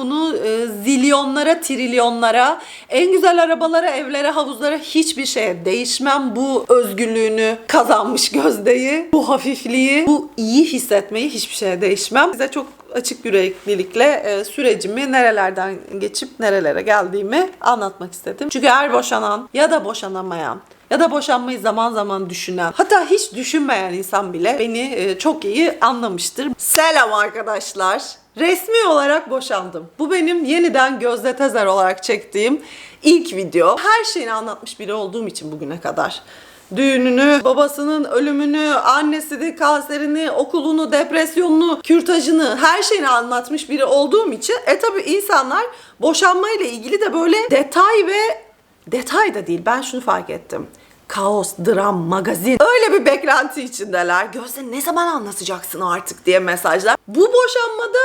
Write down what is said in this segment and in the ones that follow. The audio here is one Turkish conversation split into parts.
bunu e, zilyonlara, trilyonlara, en güzel arabalara, evlere, havuzlara hiçbir şeye değişmem. Bu özgürlüğünü kazanmış Gözde'yi, bu hafifliği, bu iyi hissetmeyi hiçbir şeye değişmem. Size çok açık yüreklilikle e, sürecimi nerelerden geçip nerelere geldiğimi anlatmak istedim. Çünkü her boşanan ya da boşanamayan ya da boşanmayı zaman zaman düşünen hatta hiç düşünmeyen insan bile beni e, çok iyi anlamıştır. Selam arkadaşlar. Resmi olarak boşandım. Bu benim yeniden Gözde Tezer olarak çektiğim ilk video. Her şeyini anlatmış biri olduğum için bugüne kadar. Düğününü, babasının ölümünü, annesini, kanserini, okulunu, depresyonunu, kürtajını, her şeyini anlatmış biri olduğum için e tabi insanlar boşanmayla ilgili de böyle detay ve detay da değil ben şunu fark ettim. Kaos, dram, magazin. Öyle bir beklenti içindeler. Gözde ne zaman anlatacaksın artık diye mesajlar. Bu boşanmada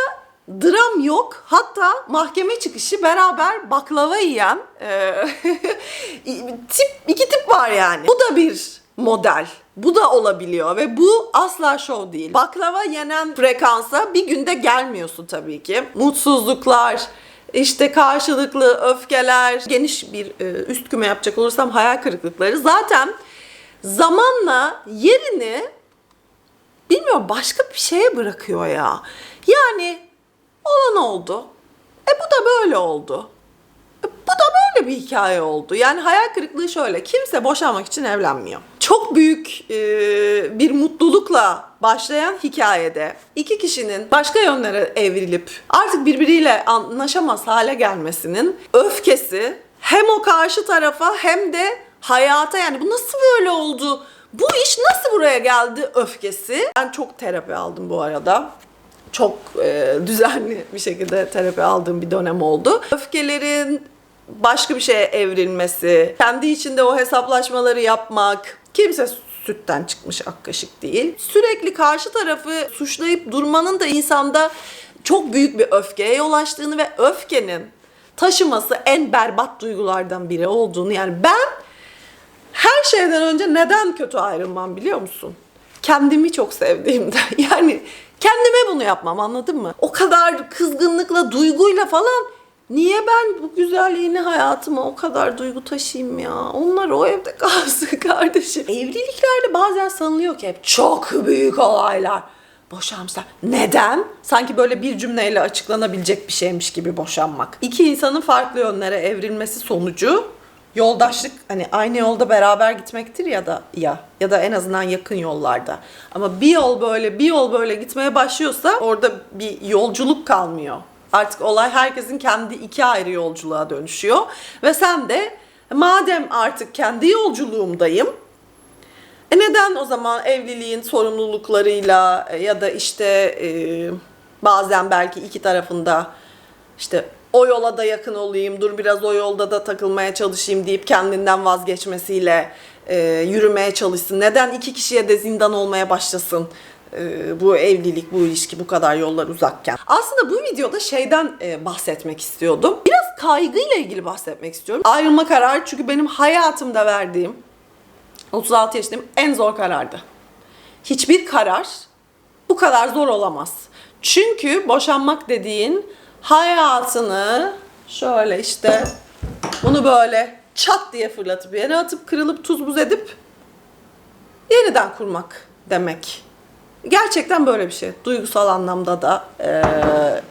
dram yok. Hatta mahkeme çıkışı beraber baklava yiyen e, tip iki tip var yani. Bu da bir model. Bu da olabiliyor ve bu asla şov değil. Baklava yenen frekansa bir günde gelmiyorsun tabii ki. Mutsuzluklar, işte karşılıklı öfkeler, geniş bir e, üst küme yapacak olursam hayal kırıklıkları zaten zamanla yerini bilmiyorum başka bir şeye bırakıyor ya. Yani olan oldu. E bu da böyle oldu. E, bu da böyle bir hikaye oldu. Yani hayal kırıklığı şöyle. Kimse boşanmak için evlenmiyor. Çok büyük e, bir mutlulukla başlayan hikayede iki kişinin başka yönlere evrilip artık birbiriyle anlaşamaz hale gelmesinin öfkesi hem o karşı tarafa hem de hayata yani bu nasıl böyle oldu? Bu iş nasıl buraya geldi öfkesi? Ben çok terapi aldım bu arada çok e, düzenli bir şekilde terapi aldığım bir dönem oldu. Öfkelerin başka bir şeye evrilmesi, kendi içinde o hesaplaşmaları yapmak, kimse sütten çıkmış ak kaşık değil. Sürekli karşı tarafı suçlayıp durmanın da insanda çok büyük bir öfkeye yol açtığını ve öfkenin taşıması en berbat duygulardan biri olduğunu yani ben her şeyden önce neden kötü ayrılmam biliyor musun? Kendimi çok sevdiğimden. Yani kendime bunu yapmam anladın mı? O kadar kızgınlıkla, duyguyla falan niye ben bu güzelliğini hayatıma o kadar duygu taşıyayım ya? Onlar o evde kalsın kardeşim. Evliliklerde bazen sanılıyor ki hep çok büyük olaylar. Boşanmışlar. Neden? Sanki böyle bir cümleyle açıklanabilecek bir şeymiş gibi boşanmak. İki insanın farklı yönlere evrilmesi sonucu yoldaşlık hani aynı yolda beraber gitmektir ya da ya ya da en azından yakın yollarda. Ama bir yol böyle bir yol böyle gitmeye başlıyorsa orada bir yolculuk kalmıyor. Artık olay herkesin kendi iki ayrı yolculuğa dönüşüyor ve sen de madem artık kendi yolculuğumdayım e neden o zaman evliliğin sorumluluklarıyla e, ya da işte e, bazen belki iki tarafında işte o yola da yakın olayım, dur biraz o yolda da takılmaya çalışayım deyip kendinden vazgeçmesiyle e, yürümeye çalışsın. Neden iki kişiye de zindan olmaya başlasın bu evlilik, bu ilişki bu kadar yollar uzakken? Aslında bu videoda şeyden e, bahsetmek istiyordum. Biraz kaygıyla ilgili bahsetmek istiyorum. Ayrılma kararı çünkü benim hayatımda verdiğim 36 yaşındayım en zor karardı. Hiçbir karar bu kadar zor olamaz. Çünkü boşanmak dediğin hayatını şöyle işte bunu böyle çat diye fırlatıp yere atıp kırılıp tuz buz edip yeniden kurmak demek. Gerçekten böyle bir şey. Duygusal anlamda da eee,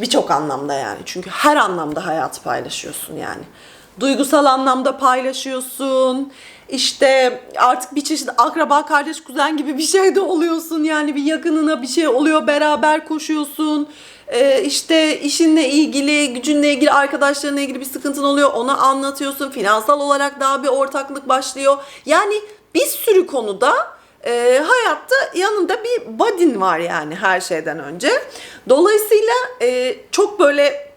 birçok anlamda yani. Çünkü her anlamda hayatı paylaşıyorsun yani. Duygusal anlamda paylaşıyorsun. İşte artık bir çeşit akraba, kardeş, kuzen gibi bir şey de oluyorsun. Yani bir yakınına bir şey oluyor, beraber koşuyorsun. Ee, işte işinle ilgili, gücünle ilgili, arkadaşlarına ilgili bir sıkıntın oluyor. Ona anlatıyorsun. Finansal olarak daha bir ortaklık başlıyor. Yani bir sürü konuda e, hayatta yanında bir buddy'n var yani her şeyden önce. Dolayısıyla e, çok böyle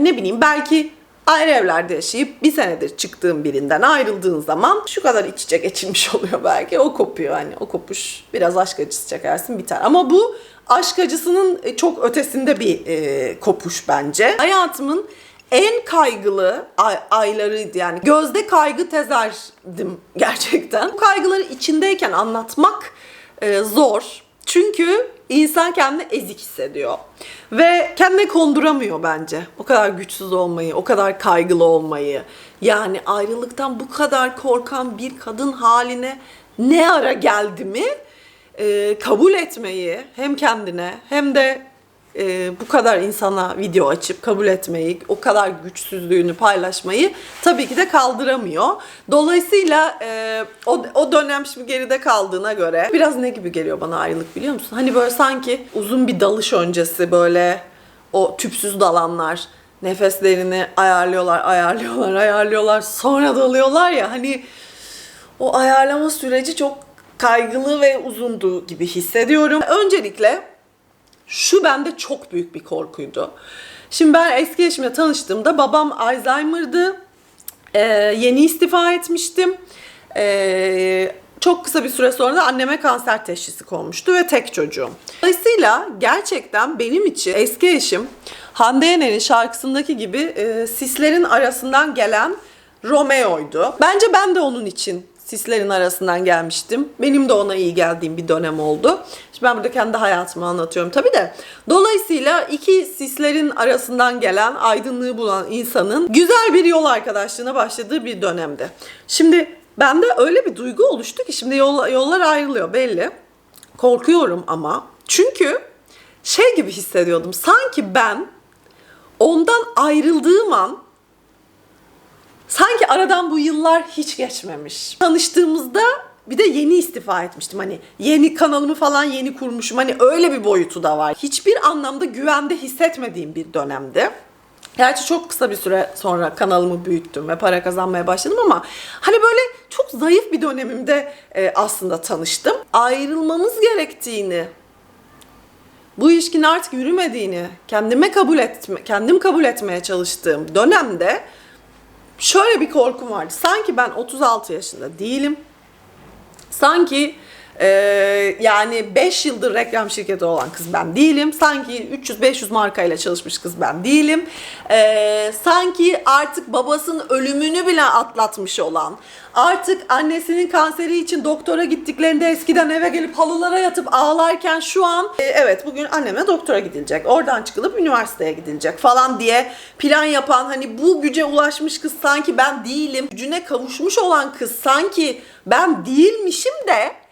ne bileyim belki ayrı evlerde yaşayıp bir senedir çıktığın birinden ayrıldığın zaman şu kadar iç içe geçilmiş oluyor belki. O kopuyor hani o kopuş biraz aşk acısı çekersin biter. Ama bu aşk acısının e, çok ötesinde bir e, kopuş bence. Hayatımın en kaygılı ay- aylarıydı yani. Gözde kaygı tezerdim gerçekten. Bu kaygıları içindeyken anlatmak e, zor. Çünkü insan kendini ezik hissediyor. Ve kendine konduramıyor bence. O kadar güçsüz olmayı, o kadar kaygılı olmayı. Yani ayrılıktan bu kadar korkan bir kadın haline ne ara geldi mi? Ee, kabul etmeyi hem kendine hem de e, bu kadar insana video açıp kabul etmeyi, o kadar güçsüzlüğünü paylaşmayı tabii ki de kaldıramıyor. Dolayısıyla e, o, o dönem şimdi geride kaldığına göre biraz ne gibi geliyor bana ayrılık biliyor musun? Hani böyle sanki uzun bir dalış öncesi böyle o tüpsüz dalanlar nefeslerini ayarlıyorlar, ayarlıyorlar, ayarlıyorlar sonra dalıyorlar ya hani o ayarlama süreci çok kaygılı ve uzundu gibi hissediyorum. Öncelikle şu bende çok büyük bir korkuydu. Şimdi ben eski eşimle tanıştığımda babam Alzheimer'dı. Ee, yeni istifa etmiştim. Ee, çok kısa bir süre sonra da anneme kanser teşhisi konmuştu ve tek çocuğum. Dolayısıyla gerçekten benim için eski eşim Hande Yener'in şarkısındaki gibi e, sislerin arasından gelen Romeo'ydu. Bence ben de onun için sislerin arasından gelmiştim. Benim de ona iyi geldiğim bir dönem oldu. Şimdi ben burada kendi hayatımı anlatıyorum tabii de. Dolayısıyla iki sislerin arasından gelen, aydınlığı bulan insanın güzel bir yol arkadaşlığına başladığı bir dönemdi. Şimdi bende öyle bir duygu oluştu ki şimdi yol- yollar ayrılıyor belli. Korkuyorum ama. Çünkü şey gibi hissediyordum. Sanki ben ondan ayrıldığım an sanki aradan bu yıllar hiç geçmemiş. Tanıştığımızda bir de yeni istifa etmiştim. Hani yeni kanalımı falan yeni kurmuşum. Hani öyle bir boyutu da var. Hiçbir anlamda güvende hissetmediğim bir dönemdi. Gerçi çok kısa bir süre sonra kanalımı büyüttüm ve para kazanmaya başladım ama hani böyle çok zayıf bir dönemimde e, aslında tanıştım. Ayrılmamız gerektiğini, bu ilişkinin artık yürümediğini kendime kabul etme, kendim kabul etmeye çalıştığım dönemde şöyle bir korkum vardı. Sanki ben 36 yaşında değilim. Sanki e, yani 5 yıldır reklam şirketi olan kız ben değilim. Sanki 300-500 markayla çalışmış kız ben değilim. E, sanki artık babasının ölümünü bile atlatmış olan, artık annesinin kanseri için doktora gittiklerinde eskiden eve gelip halılara yatıp ağlarken şu an e, evet bugün anneme doktora gidilecek. Oradan çıkılıp üniversiteye gidilecek falan diye plan yapan hani bu güce ulaşmış kız sanki ben değilim. Gücüne kavuşmuş olan kız sanki ben değilmişim de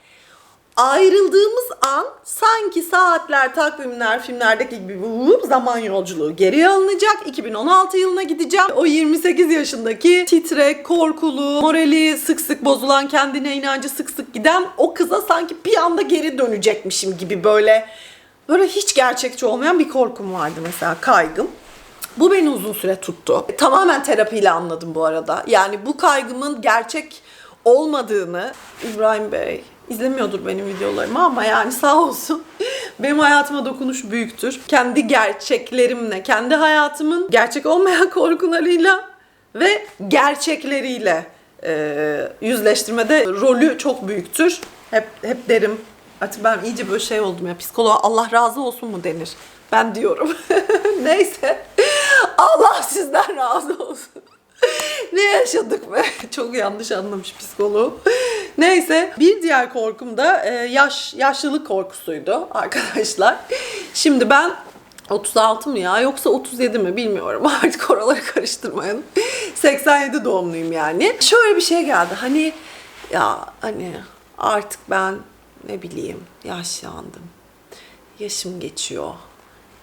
ayrıldığımız an sanki saatler, takvimler, filmlerdeki gibi vup zaman yolculuğu geriye alınacak. 2016 yılına gideceğim. O 28 yaşındaki titrek, korkulu, morali sık sık bozulan, kendine inancı sık sık giden o kıza sanki bir anda geri dönecekmişim gibi böyle böyle hiç gerçekçi olmayan bir korkum vardı mesela kaygım. Bu beni uzun süre tuttu. Tamamen terapiyle anladım bu arada. Yani bu kaygımın gerçek olmadığını İbrahim Bey izlemiyordur benim videolarımı ama yani sağ olsun benim hayatıma dokunuş büyüktür. Kendi gerçeklerimle, kendi hayatımın gerçek olmayan korkularıyla ve gerçekleriyle e, yüzleştirmede rolü çok büyüktür. Hep hep derim. Artık ben iyice böyle şey oldum ya psikoloğa Allah razı olsun mu denir? Ben diyorum. Neyse. Allah sizden razı olsun. ne yaşadık be? Çok yanlış anlamış psikoloğu. Neyse bir diğer korkum da e, yaş yaşlılık korkusuydu arkadaşlar. Şimdi ben 36 mı ya yoksa 37 mi bilmiyorum artık oraları karıştırmayalım. 87 doğumluyum yani. Şöyle bir şey geldi hani ya hani artık ben ne bileyim yaşlandım. Yaşım geçiyor.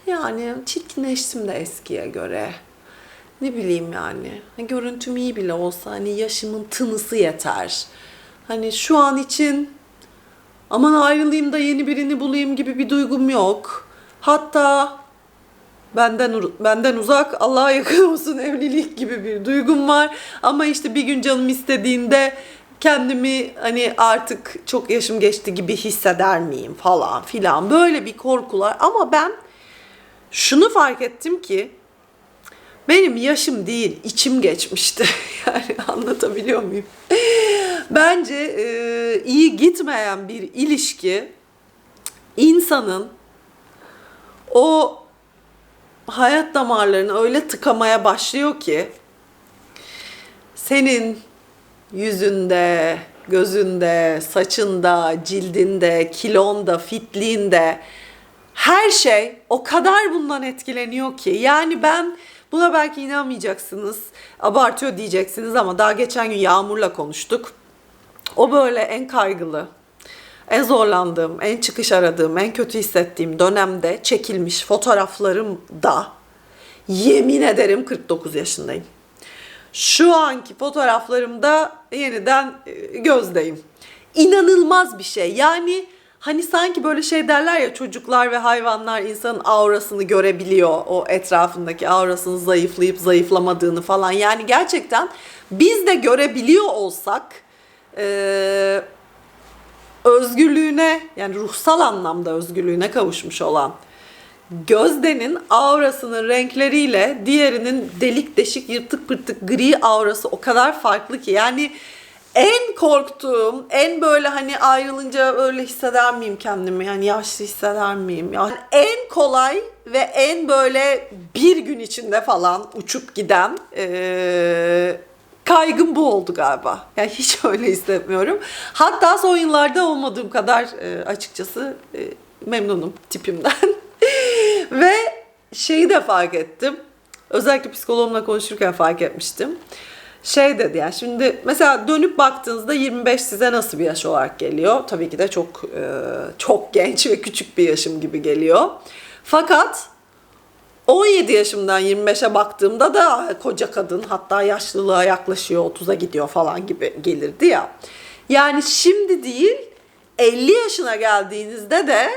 Yani çirkinleştim de eskiye göre. Ne bileyim yani. Görüntüm iyi bile olsa hani yaşımın tınısı yeter. Hani şu an için aman ayrılayım da yeni birini bulayım gibi bir duygum yok. Hatta benden benden uzak Allah'a yakın olsun evlilik gibi bir duygum var. Ama işte bir gün canım istediğinde kendimi hani artık çok yaşım geçti gibi hisseder miyim falan filan böyle bir korkular ama ben şunu fark ettim ki benim yaşım değil, içim geçmişti. Yani anlatabiliyor muyum? Bence e, iyi gitmeyen bir ilişki insanın o hayat damarlarını öyle tıkamaya başlıyor ki senin yüzünde, gözünde, saçında, cildinde, kilonda, fitliğinde Her şey o kadar bundan etkileniyor ki. Yani ben buna belki inanmayacaksınız. Abartıyor diyeceksiniz ama daha geçen gün Yağmur'la konuştuk. O böyle en kaygılı, en zorlandığım, en çıkış aradığım, en kötü hissettiğim dönemde çekilmiş fotoğraflarım da yemin ederim 49 yaşındayım. Şu anki fotoğraflarımda yeniden e, gözdeyim. İnanılmaz bir şey. Yani hani sanki böyle şey derler ya çocuklar ve hayvanlar insanın aurasını görebiliyor. O etrafındaki aurasını zayıflayıp zayıflamadığını falan. Yani gerçekten biz de görebiliyor olsak e, özgürlüğüne yani ruhsal anlamda özgürlüğüne kavuşmuş olan Gözde'nin aurasının renkleriyle diğerinin delik deşik yırtık pırtık gri aurası o kadar farklı ki yani en korktuğum, en böyle hani ayrılınca öyle hisseder miyim kendimi? Yani yaşlı hisseder miyim? Yani en kolay ve en böyle bir gün içinde falan uçup giden eee kaygım bu oldu galiba. Yani hiç öyle hissetmiyorum. Hatta son yıllarda olmadığım kadar e, açıkçası e, memnunum tipimden. Ve şeyi de fark ettim. Özellikle psikoloğumla konuşurken fark etmiştim. Şey dedi yani şimdi mesela dönüp baktığınızda 25 size nasıl bir yaş olarak geliyor? Tabii ki de çok e, çok genç ve küçük bir yaşım gibi geliyor. Fakat 17 yaşımdan 25'e baktığımda da koca kadın hatta yaşlılığa yaklaşıyor 30'a gidiyor falan gibi gelirdi ya. Yani şimdi değil 50 yaşına geldiğinizde de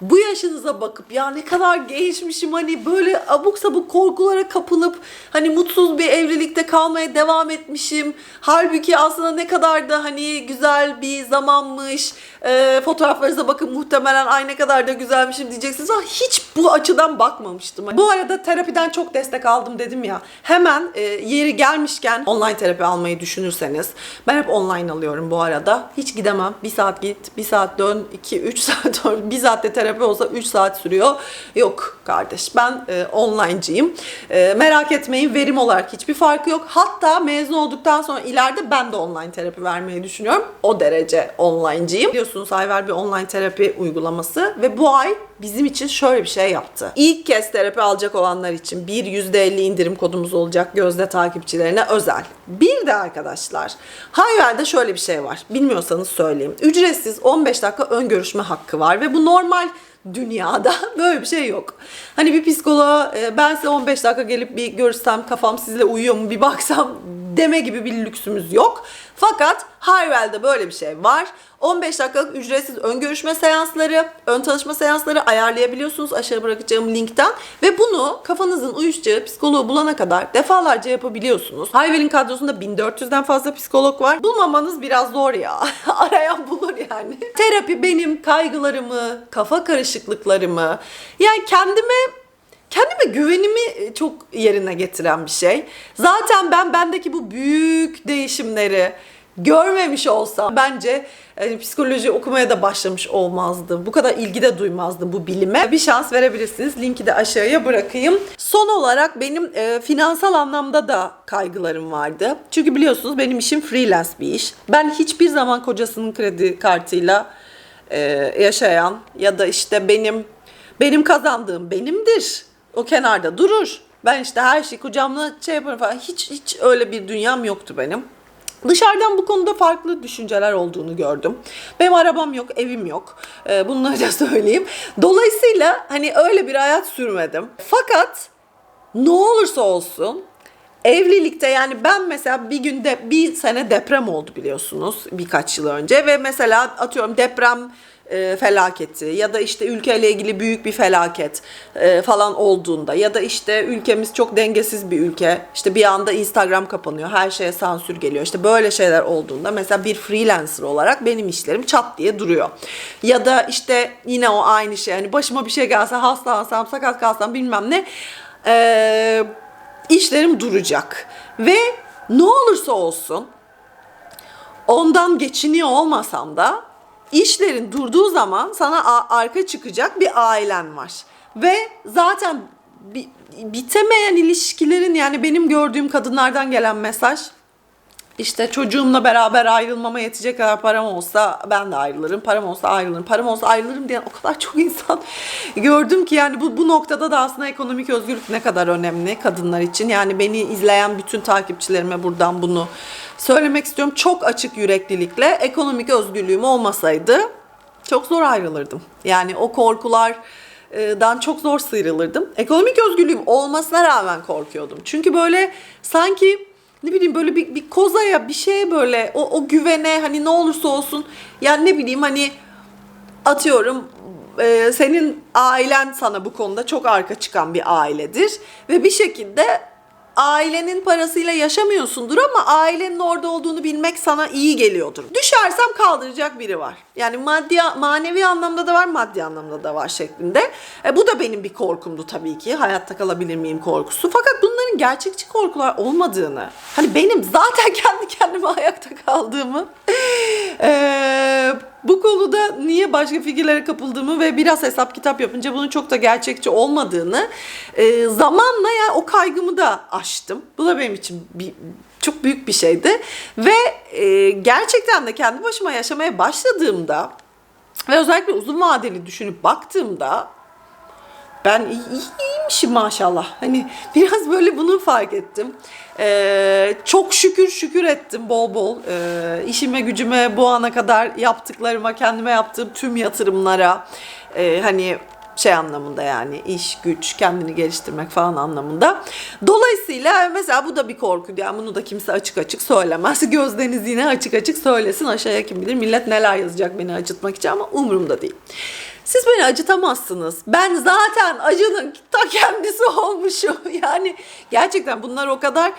bu yaşınıza bakıp ya ne kadar gençmişim hani böyle abuk sabuk korkulara kapılıp hani mutsuz bir evlilikte kalmaya devam etmişim. Halbuki aslında ne kadar da hani güzel bir zamanmış. E, fotoğraflarınıza bakın muhtemelen ay ne kadar da güzelmişim diyeceksiniz ama hiç bu açıdan bakmamıştım. Bu arada terapiden çok destek aldım dedim ya. Hemen e, yeri gelmişken online terapi almayı düşünürseniz ben hep online alıyorum bu arada. Hiç gidemem. Bir saat git, bir saat dön, iki, üç saat dön. Bir saatte terapi olsa 3 saat sürüyor. Yok kardeş ben e, online'cıyım. E, merak etmeyin verim olarak hiçbir farkı yok. Hatta mezun olduktan sonra ileride ben de online terapi vermeyi düşünüyorum. O derece online'cıyım. Biliyorsunuz Ayver bir online terapi uygulaması ve bu ay bizim için şöyle bir şey yaptı. İlk kez terapi alacak olanlar için bir %50 indirim kodumuz olacak Gözde takipçilerine özel. Bir de arkadaşlar Hayver'de şöyle bir şey var. Bilmiyorsanız söyleyeyim. Ücretsiz 15 dakika ön görüşme hakkı var ve bu normal dünyada böyle bir şey yok. Hani bir psikoloğa e, ben size 15 dakika gelip bir görüşsem kafam sizle uyuyor mu bir baksam deme gibi bir lüksümüz yok. Fakat Harwell'de böyle bir şey var. 15 dakikalık ücretsiz ön görüşme seansları, ön tanışma seansları ayarlayabiliyorsunuz aşağı bırakacağım linkten. Ve bunu kafanızın uyuşacağı psikoloğu bulana kadar defalarca yapabiliyorsunuz. Harwell'in kadrosunda 1400'den fazla psikolog var. Bulmamanız biraz zor ya. Arayan bulur yani. Terapi benim kaygılarımı, kafa karışıklıklarımı, yani kendime kendime güvenimi çok yerine getiren bir şey. Zaten ben bendeki bu büyük değişimleri görmemiş olsam bence yani psikoloji okumaya da başlamış olmazdım. Bu kadar ilgi de duymazdım bu bilime. Bir şans verebilirsiniz. Linki de aşağıya bırakayım. Son olarak benim e, finansal anlamda da kaygılarım vardı. Çünkü biliyorsunuz benim işim freelance bir iş. Ben hiçbir zaman kocasının kredi kartıyla e, yaşayan ya da işte benim benim kazandığım benimdir. O kenarda durur. Ben işte her şeyi kucağımda şey yaparım falan. Hiç hiç öyle bir dünyam yoktu benim. Dışarıdan bu konuda farklı düşünceler olduğunu gördüm. Benim arabam yok, evim yok. Ee, bunları da söyleyeyim. Dolayısıyla hani öyle bir hayat sürmedim. Fakat ne olursa olsun evlilikte yani ben mesela bir günde bir sene deprem oldu biliyorsunuz birkaç yıl önce ve mesela atıyorum deprem e, felaketi ya da işte ülkeyle ilgili büyük bir felaket e, falan olduğunda ya da işte ülkemiz çok dengesiz bir ülke işte bir anda Instagram kapanıyor her şeye sansür geliyor işte böyle şeyler olduğunda mesela bir freelancer olarak benim işlerim çat diye duruyor. Ya da işte yine o aynı şey hani başıma bir şey gelse hastalansam sakat kalsam bilmem ne e, işlerim duracak. Ve ne olursa olsun ondan geçiniyor olmasam da işlerin durduğu zaman sana arka çıkacak bir ailen var. Ve zaten bi- bitemeyen ilişkilerin yani benim gördüğüm kadınlardan gelen mesaj İşte çocuğumla beraber ayrılmama yetecek kadar param olsa ben de ayrılırım. Param olsa ayrılırım. Param olsa ayrılırım diyen o kadar çok insan gördüm ki yani bu, bu noktada da aslında ekonomik özgürlük ne kadar önemli kadınlar için. Yani beni izleyen bütün takipçilerime buradan bunu söylemek istiyorum. Çok açık yüreklilikle ekonomik özgürlüğüm olmasaydı çok zor ayrılırdım. Yani o korkulardan çok zor sıyrılırdım. Ekonomik özgürlüğüm olmasına rağmen korkuyordum. Çünkü böyle sanki ne bileyim böyle bir, bir kozaya bir şeye böyle o, o güvene hani ne olursa olsun yani ne bileyim hani atıyorum e, senin ailen sana bu konuda çok arka çıkan bir ailedir ve bir şekilde ailenin parasıyla yaşamıyorsundur ama ailenin orada olduğunu bilmek sana iyi geliyordur. Düşersem kaldıracak biri var. Yani maddi manevi anlamda da var, maddi anlamda da var şeklinde. E, bu da benim bir korkumdu tabii ki. Hayatta kalabilir miyim korkusu. Fakat bunların gerçekçi korkular olmadığını, hani benim zaten kendi kendime ayakta kaldığımı e, bu konuda niye başka fikirlere kapıldığımı ve biraz hesap kitap yapınca bunun çok da gerçekçi olmadığını e, zamanla yani o kaygımı da aştım. Bu da benim için bir, çok büyük bir şeydi. Ve e, gerçekten de kendi başıma yaşamaya başladığımda ve özellikle uzun vadeli düşünüp baktığımda ben iyi, iyiymişim maşallah. Hani biraz böyle bunu fark ettim. Ee, çok şükür şükür ettim bol bol. Ee, işime gücüme bu ana kadar yaptıklarıma, kendime yaptığım tüm yatırımlara. Ee, hani şey anlamında yani iş, güç, kendini geliştirmek falan anlamında. Dolayısıyla mesela bu da bir korku. Yani bunu da kimse açık açık söylemez. Gözdeniz yine açık açık söylesin. Aşağıya kim bilir millet neler yazacak beni acıtmak için ama umurumda değil. Siz beni acıtamazsınız. Ben zaten acının ta kendisi olmuşum. Yani gerçekten bunlar o kadar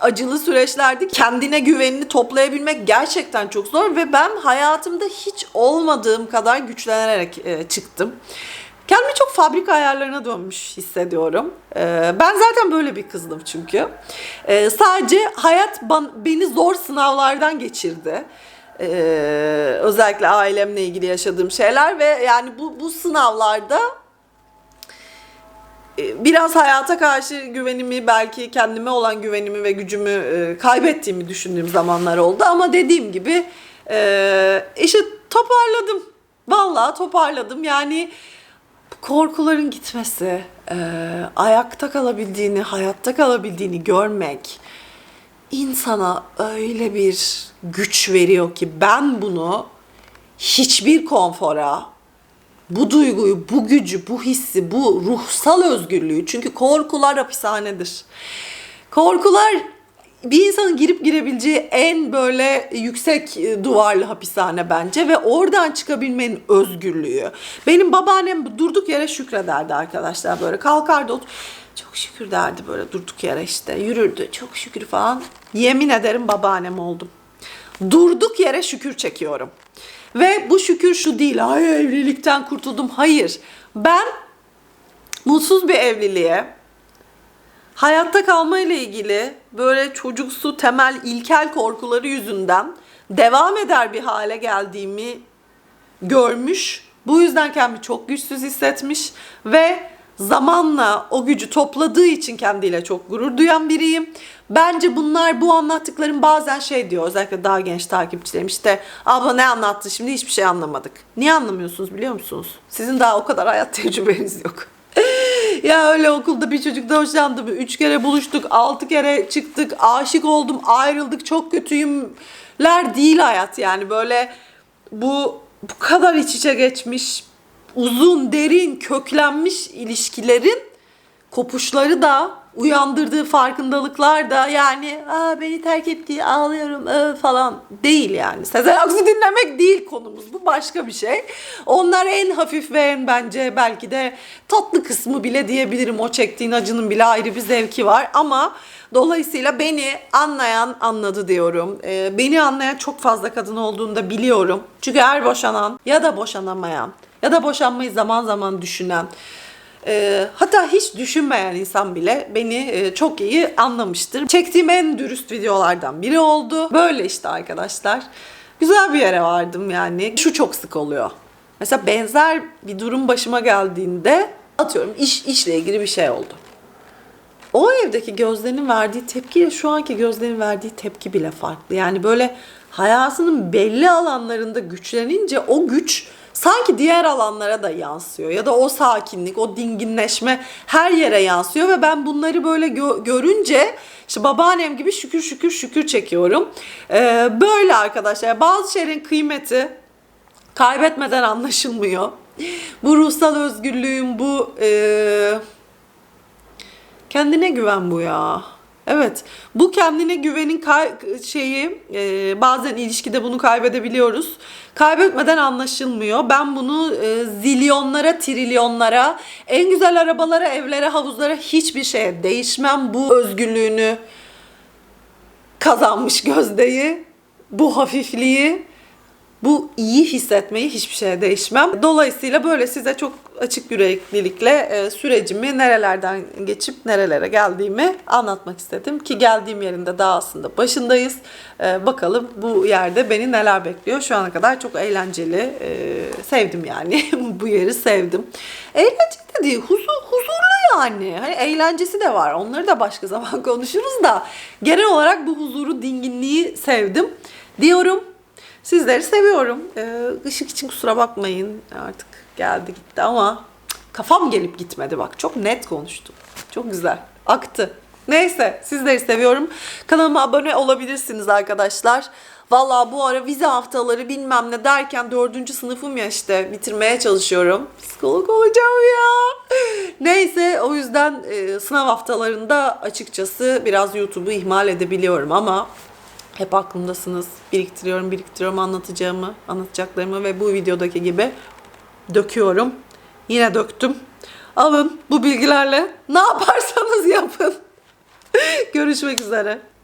acılı süreçlerdi. Kendine güvenini toplayabilmek gerçekten çok zor ve ben hayatımda hiç olmadığım kadar güçlenerek e, çıktım. Kendimi çok fabrika ayarlarına dönmüş hissediyorum. Ee, ben zaten böyle bir kızdım çünkü. Ee, sadece hayat beni zor sınavlardan geçirdi. Ee, özellikle ailemle ilgili yaşadığım şeyler ve yani bu, bu sınavlarda e, biraz hayata karşı güvenimi belki kendime olan güvenimi ve gücümü e, kaybettiğimi düşündüğüm zamanlar oldu ama dediğim gibi e, işte toparladım. Vallahi toparladım. Yani korkuların gitmesi, e, ayakta kalabildiğini, hayatta kalabildiğini görmek insana öyle bir güç veriyor ki ben bunu hiçbir konfora, bu duyguyu, bu gücü, bu hissi, bu ruhsal özgürlüğü çünkü korkular hapishanedir. Korkular bir insanın girip girebileceği en böyle yüksek e, duvarlı hapishane bence ve oradan çıkabilmenin özgürlüğü. Benim babaannem durduk yere şükrederdi arkadaşlar böyle kalkardı ot- çok şükür derdi böyle durduk yere işte yürürdü çok şükür falan. Yemin ederim babaannem oldum. Durduk yere şükür çekiyorum. Ve bu şükür şu değil. Ay evlilikten kurtuldum. Hayır. Ben mutsuz bir evliliğe hayatta kalma ile ilgili böyle çocuksu temel ilkel korkuları yüzünden devam eder bir hale geldiğimi görmüş. Bu yüzden kendimi çok güçsüz hissetmiş ve zamanla o gücü topladığı için kendiyle çok gurur duyan biriyim. Bence bunlar bu anlattıklarım bazen şey diyor özellikle daha genç takipçilerim işte abla ne anlattı şimdi hiçbir şey anlamadık. Niye anlamıyorsunuz biliyor musunuz? Sizin daha o kadar hayat tecrübeniz yok. ya öyle okulda bir çocukla hoşlandım. Üç kere buluştuk, altı kere çıktık, aşık oldum, ayrıldık, çok kötüyümler değil hayat yani. Böyle bu bu kadar iç içe geçmiş, uzun, derin, köklenmiş ilişkilerin kopuşları da uyandırdığı farkındalıklar da yani Aa, beni terk etti ağlıyorum ıı, falan değil yani. Sezen Aksu dinlemek değil konumuz bu başka bir şey. Onlar en hafif ve en bence belki de tatlı kısmı bile diyebilirim. O çektiğin acının bile ayrı bir zevki var ama dolayısıyla beni anlayan anladı diyorum. Ee, beni anlayan çok fazla kadın olduğunu da biliyorum. Çünkü her boşanan ya da boşanamayan ya da boşanmayı zaman zaman düşünen e, hatta hiç düşünmeyen insan bile beni e, çok iyi anlamıştır. Çektiğim en dürüst videolardan biri oldu. Böyle işte arkadaşlar. Güzel bir yere vardım yani. Şu çok sık oluyor. Mesela benzer bir durum başıma geldiğinde atıyorum iş işle ilgili bir şey oldu. O ev evdeki Gözde'nin verdiği tepkiyle şu anki Gözde'nin verdiği tepki bile farklı. Yani böyle hayatının belli alanlarında güçlenince o güç sanki diğer alanlara da yansıyor. Ya da o sakinlik, o dinginleşme her yere yansıyor ve ben bunları böyle gö- görünce işte babaannem gibi şükür şükür şükür çekiyorum. Ee, böyle arkadaşlar bazı şeylerin kıymeti kaybetmeden anlaşılmıyor. Bu ruhsal özgürlüğün bu eee, kendine güven bu ya. Evet. Bu kendine güvenin şeyi eee, bazen ilişkide bunu kaybedebiliyoruz. Kaybetmeden anlaşılmıyor. Ben bunu eee, zilyonlara, trilyonlara, en güzel arabalara, evlere, havuzlara hiçbir şeye değişmem. Bu özgürlüğünü kazanmış Gözde'yi, bu hafifliği, bu iyi hissetmeyi hiçbir şeye değişmem. Dolayısıyla böyle size çok açık yüreklilikle e, sürecimi nerelerden geçip nerelere geldiğimi anlatmak istedim. Ki geldiğim yerinde daha aslında başındayız. E, bakalım bu yerde beni neler bekliyor. Şu ana kadar çok eğlenceli. e, sevdim yani. bu yeri sevdim. Eğlenceli de değil, huzur, huzurlu yani. Hani eğlencesi de var. Onları da başka zaman konuşuruz da. Genel olarak bu huzuru, dinginliği sevdim. Diyorum. Sizleri seviyorum. Ee, ışık için kusura bakmayın. Artık geldi gitti ama kafam gelip gitmedi bak. Çok net konuştum. Çok güzel. Aktı. Neyse sizleri seviyorum. Kanalıma abone olabilirsiniz arkadaşlar. Vallahi bu ara vize haftaları bilmem ne derken dördüncü sınıfım ya işte bitirmeye çalışıyorum. Psikolog olacağım ya. Neyse o yüzden e, sınav haftalarında açıkçası biraz YouTube'u ihmal edebiliyorum ama hep aklımdasınız. Biriktiriyorum, biriktiriyorum anlatacağımı, anlatacaklarımı ve bu videodaki gibi döküyorum. Yine döktüm. Alın bu bilgilerle ne yaparsanız yapın. Görüşmek üzere.